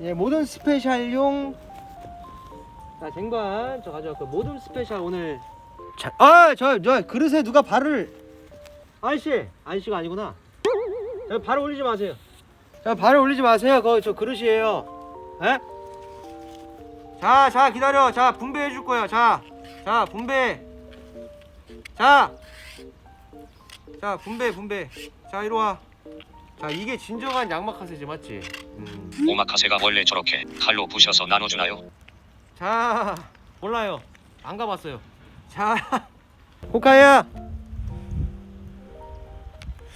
예, 모든 스페셜용 자 쟁반 저 가져왔고 모든 스페셜 오늘 자, 아, 저, 저 그릇에 누가 발을 아저씨, 아저씨가 아니구나. 자, 발을 올리지 마세요. 자, 발을 올리지 마세요. 그거 저 그릇이에요. 에? 자, 자, 기다려. 자, 분배해 줄 거야. 자, 자, 분배. 자, 자, 분배, 분배. 자, 이리 와. 자, 이게 진정한 양막하세지 맞지? 음. 오마카세가 원래 저렇게 칼로 부셔서 나눠주나요? 자, 몰라요. 안 가봤어요. 자, 코카야.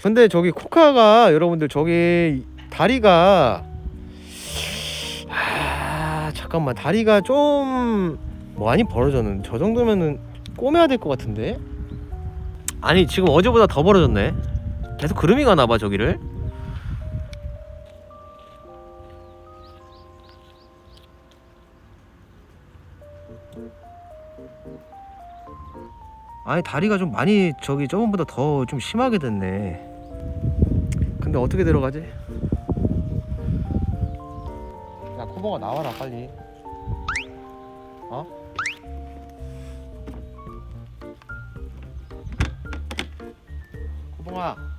근데 저기 코카가 여러분들 저기 다리가 아 잠깐만 다리가 좀 많이 벌어졌는데 저 정도면은 꼬매야 될 것 같은데 아니 지금 어제보다 더 벌어졌네 계속 그름이 가나봐 저기를 아니 다리가 좀 많이 저기 저번보다 더 좀 심하게 됐네. 근데 어떻게 들어가지? 야 코봉아 나와라 빨리. 어? 코봉아.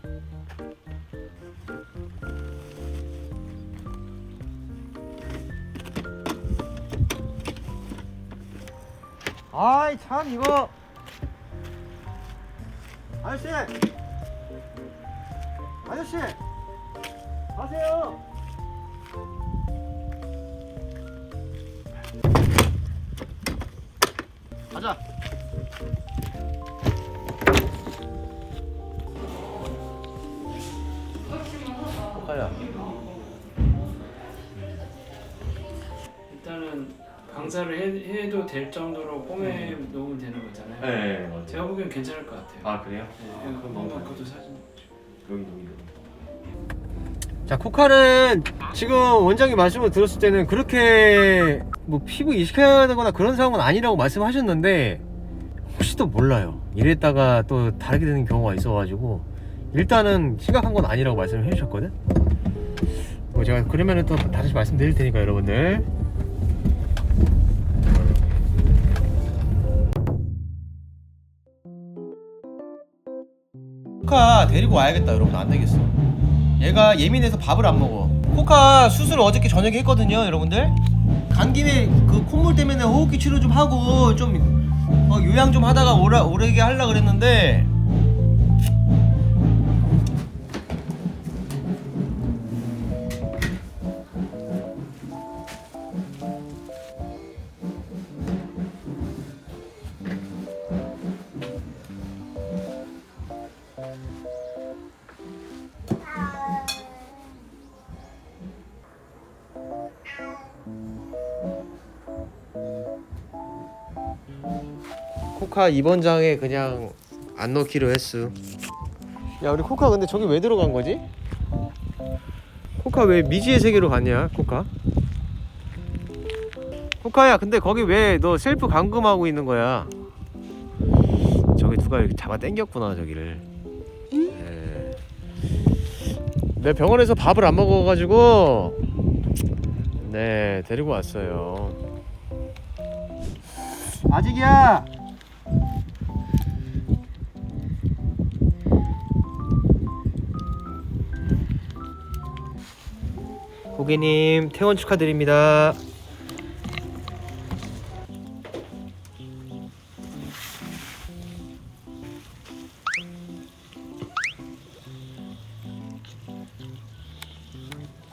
아이 참 이거. 아저씨! 아저씨! 가세요! 강사를 해, 해도 될 정도로 폼에 놓으면 되는 거잖아요. 네, 맞아요. 제가 보기엔 괜찮을 것 같아요. 아 그래요? 네, 한번 그것도 사진. 여기 여기 여기. 자, 코카는 지금 원장님 말씀을 들었을 때는 그렇게 뭐 피부 이식해야 되거나 그런 상황은 아니라고 말씀하셨는데 혹시 또 몰라요. 이랬다가 또 다르게 되는 경우가 있어가지고 일단은 심각한 건 아니라고 말씀을 해주셨거든. 뭐 제가 그러면은 또 다시 말씀드릴 테니까 여러분들. 코카 데리고 와야겠다 여러분 안 되겠어. 얘가 예민해서 밥을 안 먹어. 코카 수술 어저께 저녁에 했거든요, 여러분들. 간 김에 그 콧물 때문에 호흡기 치료 좀 하고 좀 어, 요양 좀 하다가 오래 오래게 하려 그랬는데 코카 이번 장에 그냥 안 넣기로 했어. 야 우리 코카 근데 저기 왜 들어간 거지? 코카 왜 미지의 세계로 갔냐 코카? 코카야 근데 거기 왜 너 셀프 감금하고 있는 거야? 저기 누가 이렇게 잡아 당겼구나 저기를. 네. 내 병원에서 밥을 안 먹어가지고 네 데리고 왔어요. 아직이야. 고객님 퇴원 축하드립니다.